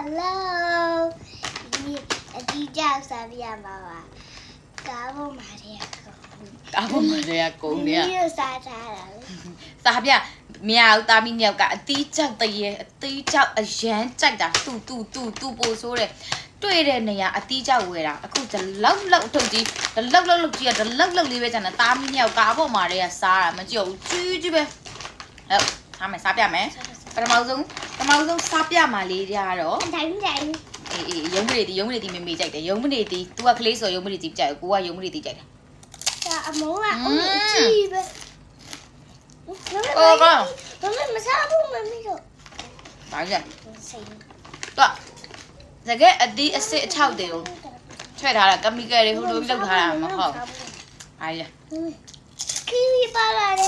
Hello ဒီအဒီကြောက်စားပြမှာပါကားပေါ်မှာတည်းကကားပေါ်မှာတည်းကကုန်းနေရဒီလိုစားထားတာလေစားပြမြောက်သားမီးမြောက်ကအတီးကြောက်တရေအတီးကြောက်အရန်ကြိုက်တာတူတူတူတူပို့ဆိုးတယ်တွေ့တဲ့နေရာအတီးကြောက်ဝယ်တာအခုဒီလောက်လောက်ထုတ်ကြီးဒီလောက်လောက်လောက်ကြီးကဒီလောက်လောက်လေးပဲကျန်တာသားမီးမြောက်ကားပေါ်မှာတည်းကစားတာမကြည့်ဘူးကြီးကြီးပဲဟုတ်ထားမယ်စားပြမယ်ပထမဆုံး ပထမဆုံးစားပြမှာလေးကြတော့တိုင်းတိုင်းအေးအေးရုံးမနေတီရုံးမနေတီမေမေကြိုက်တယ်ရုံးမနေတီ तू ကကလေးဆိုရုံးမနေတီကြိုက်ကိုကရုံးမနေတီကြိုက်တယ်ဒါအမောကအုံးကြီးပဲမမမစားဘူးမမီတော့ဘာကြလဲစိတ်တော့တကယ်အတီးအစ်စ်အချောက်တွေကိုထည့်ထားတာကမီကယ်တွေဟိုလိုလောက်ထားတာမဟုတ်အားရခီဝီပါလာတဲ့ဟဲ့ဒီနေ့တော့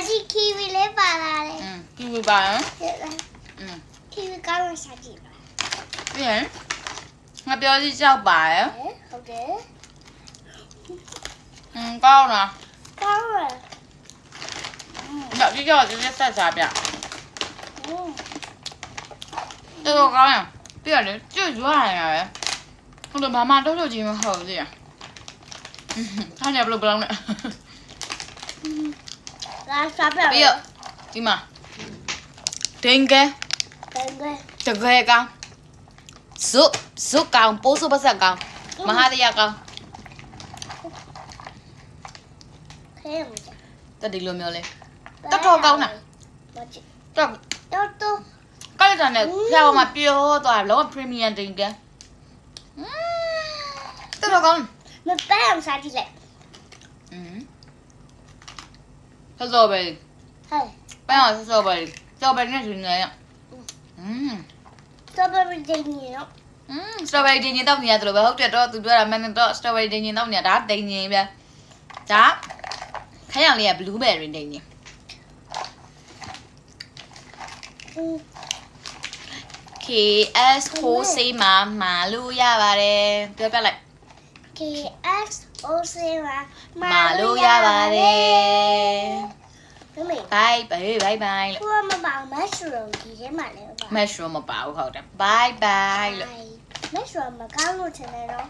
ဘာကြီးခီဝီလေးပါလာတယ် อืมကီဝီပါနော် ဟုတ်လား อืม ခီဝီကောင်းစားကြည့်ပါ ပြီးရင်ငါပြောစီကြောက်ပါရယ် ဟုတ်တယ် อืมကောင်းလား ကောင်းရ ညဒီကြောက်ဒီလက်ဆက်စားပြ อืม တော်တော်ကောင်းရပြီးရတယ်ကျွတ်ရွာရရယ်ဟိုလိုဘာမှတော့လို့ကြီးမဟုတ်သေးရထားနေဘလို့ဘလောင်းနဲ့ လာစားပြပြီးတော့ဒီမှာဒင်ကဲဘယ်ကဲတကယ်ကောင်းဇုတ်ဇုတ်ကောင်းပိုးစုပ်ပတ်ဆက်ကောင်းမဟာတရားကောင်းခဲမကြတက်ဒီလိုမျိုးလဲတော်တော်ကောင်းတာမကြည့်တော့တော့တော့ကောက်တဲ့နဲ့ဖျားပေါ်မှာပြောသွားလောပရီမီယံတင်ကဲတော်တော်ကောင်းမပန်းအောင်စားကြည့်လိုက်อืม strawberry 嗨，班长是 strawberry，strawberry 那是哪样？嗯，这边是给你了，嗯，strawberry ဒင်းကြီးတောက်နေရတယ်လို့ပဲဟုတ်တယ်တော့သူပြောတာမှန်တယ်တော့ strawberry ဒင်းကြီးတောက်နေတာဒါဒင်းကြီးပဲဒါခက်ရောင်လေးက blueberry ဒင်းကြီး嗯，KS ဟိုးစေးမှာမာလို့ရပါတယ်ပြောပြလိုက် KX OC မှာမာလို့ရပါတယ်မမေ bye bye bye bye လို့ ကိုမပေါ mushroom ဒီထဲမှာလည်းပါ mushroom မပါဘူးဟုတ်တယ် bye bye လို့ mushroom မကောင်းလို့ထင်တယ်နော်